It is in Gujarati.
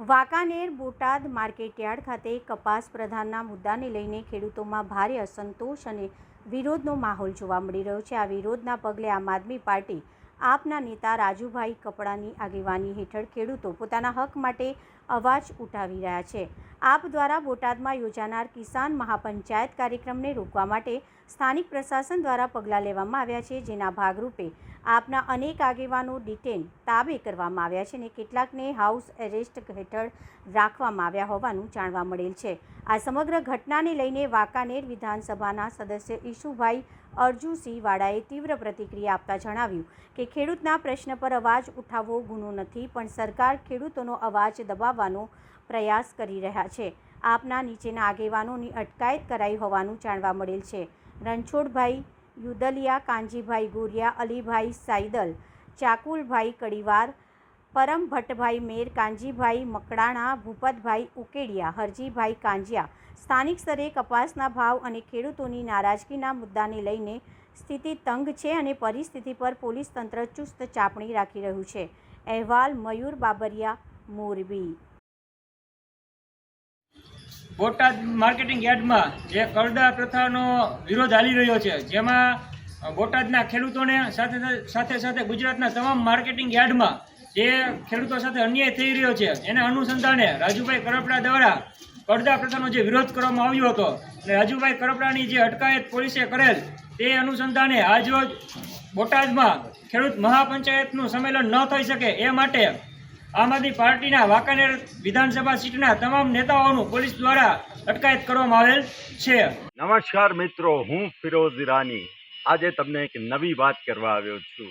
વાંકાનેર બોટાદ માર્કેટયાર્ડ ખાતે કપાસ પ્રધાનના મુદ્દાને લઈને ખેડૂતોમાં ભારે અસંતોષ અને વિરોધનો માહોલ જોવા મળી રહ્યો છે. આ વિરોધના પગલે આમ આદમી પાર્ટી આપના નેતા રાજુભાઈ કપડાની આગેવાની હેઠળ ખેડૂતો પોતાના હક માટે અવાજ ઉઠાવી રહ્યા છે. આપ દ્વારા બોટાદમાં યોજાનાર કિસાન મહાપંચાયત કાર્યક્રમને રોકવા માટે સ્થાનિક પ્રશાસન દ્વારા પગલાં લેવામાં આવ્યા છે, જેના ભાગરૂપે આપના અનેક આગેવાનો ડિટેન તાબે કરવામાં આવ્યા છે અને કેટલાકને હાઉસ એરેસ્ટ હેઠળ રાખવામાં આવ્યા હોવાનું જાણવા મળેલ છે. આ સમગ્ર ઘટનાને લઈને વાંકાનેર વિધાનસભાના સદસ્ય ઈશુભાઈ અરજુસિંહ વાળાએ તીવ્ર પ્રતિક્રિયા આપતા જણાવ્યું કે ખેડૂતના પ્રશ્ન પર અવાજ ઉઠાવવો ગુનો નથી, પણ સરકાર ખેડૂતોનો અવાજ દબાવવાનો પ્રયાસ કરી રહ્યા છે. આપના નીચેના આગેવાનોની અટકાયત કરાઈ હોવાનું જાણવા મળેલ છે. રણછોડભાઈ યુદલિયા કાંજીભાઈ ગોરિયા, અલીભાઈ સાઈદલ ચાકુલભાઈ કડીવાર પરમ ભટ્ટભાઈ મેર કાંજીભાઈ મકડાણા, ભૂપતભાઈ ઉકેડિયા, હરજીભાઈ કાંજિયા. સ્થાનિક સ્તરે કપાસના ભાવ અને ખેડૂતોની નારાજગીના મુદ્દાને લઈને સ્થિતિ તંગ છે અને પરિસ્થિતિ પર પોલીસ તંત્ર ચુસ્ત ચાપણી રાખી રહ્યું છે. અહેવાલ મયુર બાબરિયા, મોરબી. બોટાદ માર્કેટિંગ યાર્ડમાં જે કરડા પ્રથાનો વિરોધ હાલી રહ્યો છે, જેમાં બોટાદના ખેડૂતોને સાથે સાથે ગુજરાતના તમામ માર્કેટિંગ યાર્ડમાં જે ખેડૂતો સાથે અન્યાય થઈ રહ્યો છે, એના અનુસંધાને રાજુભાઈ કરપડા દ્વારા પડદા પ્રથાનો જે વિરોધ કરવામાં આવ્યો હતો, અને રાજુભાઈ કરપડાની જે અટકાયત પોલીસે કરેલ તે અનુસંધાને આજરોજ બોટાદમાં ખેડૂત મહાપંચાયતનું સંમેલન ન થઈ શકે એ માટે આમ આદમી પાર્ટીના વાંકાનેર વિધાનસભા સીટના તમામ નેતાઓનું પોલીસ દ્વારા અટકાયત કરવામાં આવેલ છે. નમસ્કાર મિત્રો, હું ફિરોઝ ઈરાની. આજે તમને એક નવી વાત કરવા આવ્યો છું.